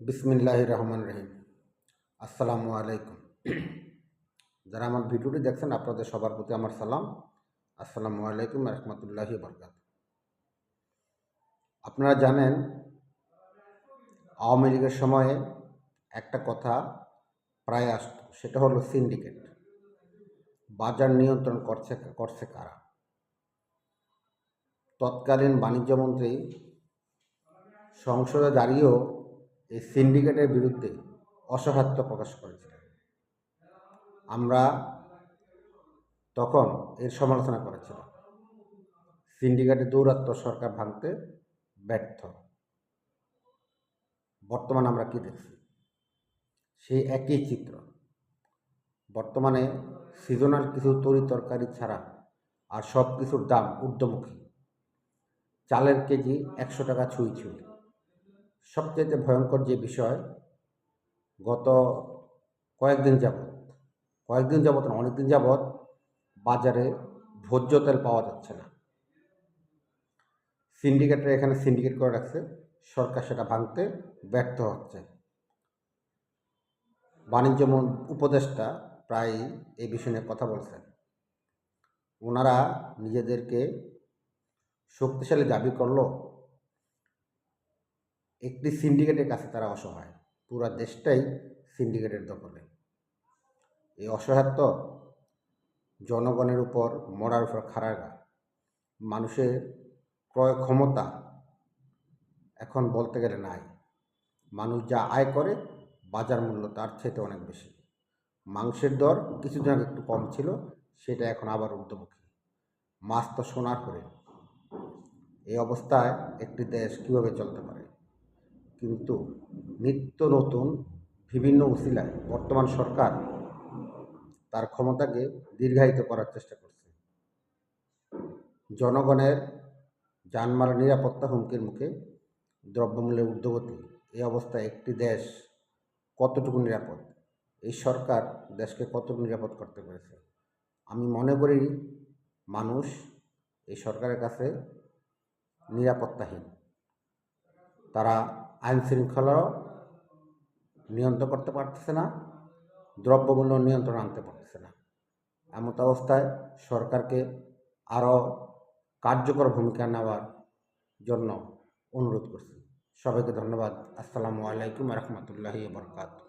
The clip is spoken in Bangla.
বিসমিল্লাহ রহমান রহিম। আসসালামু আলাইকুম যারা আমার ভিডিওটি দেখছেন, আপনাদের সবার প্রতি আমার সালাম। আসসালামু আলাইকুম রহমতুল্লাহি বরকাত আপনারা জানেন, আওয়ামী লীগের সময়ে একটা কথা প্রায় আসত, সেটা হলো সিন্ডিকেট। বাজার নিয়ন্ত্রণ করছে করছে কারা? তৎকালীন বাণিজ্যমন্ত্রী সংসদে দাঁড়িয়েও এই সিন্ডিকেটের বিরুদ্ধে অসহায়ত্ব প্রকাশ করেছিলেন আমরা তখন এর সমালোচনা করেছিলাম। সিন্ডিকেটের দৌরাত্ম সরকার ভাঙতে ব্যর্থ। বর্তমানে আমরা কি দেখছি? সেই একই চিত্র। বর্তমানে সিজনাল কিছু তরি তরকারি ছাড়া আর সব কিছুর দাম ঊর্ধ্বমুখী। চালের কেজি একশো টাকা ছুঁই ছুঁই। সবচেয়ে ভয়ঙ্কর যে বিষয়, গত কয়েকদিন যাবৎ কয়েকদিন যাবৎ না, অনেকদিন যাবৎ বাজারে ভোজ্য তেল পাওয়া যাচ্ছে না। সিন্ডিকেটরা এখানে সিন্ডিকেট করে রাখছে, সরকার সেটা ভাঙতে ব্যর্থ হচ্ছে। বাণিজ্য উপদেষ্টা প্রায় এই বিষয় নিয়ে কথা বলছেন। ওনারা নিজেদেরকে শক্তিশালী দাবি করল একটি সিন্ডিকেটের কাছে তারা অসহায়। পুরা দেশটাই সিন্ডিকেটের দখলে। এই অসহায়ত্ব জনগণের উপর, মরার উপর খাড়াগা মানুষের ক্রয় ক্ষমতা এখন বলতে গেলে নাই। মানুষ যা আয় করে, বাজার মূল্য তার চাইতে অনেক বেশি। মাংসের দর কিছুদিন আগে একটু কম ছিল, সেটা এখন আবার ঊর্ধ্বমুখী। মাছ তো সোনার করে। এই অবস্থায় একটি দেশ কীভাবে চলতে পারে? কিন্তু নিত্য নতুন বিভিন্ন উসিলায় বর্তমান সরকার তার ক্ষমতাকে দীর্ঘায়িত করার চেষ্টা করছে। জনগণের যানমালের নিরাপত্তা হুমকির মুখে দ্রব্যমূল্যের ঊর্ধ্বগতি, এই অবস্থায় একটি দেশ কতটুকু নিরাপদ? এই সরকার দেশকে কতটুকু নিরাপদ করতে পেরেছে? আমি মনে করি মানুষ এই সরকারের কাছে নিরাপত্তাহীন। তারা আইন শৃঙ্খলাও নিয়ন্ত্রণ করতে পারতেছে না, দ্রব্যমূল্য নিয়ন্ত্রণ আনতে পারতেছে না। এমত অবস্থায় সরকারকে আরও কার্যকর ভূমিকা নেওয়ার জন্য অনুরোধ করছি। সবাইকে ধন্যবাদ। আসসালামু আলাইকুম রহমতুল্লাহি বরকাত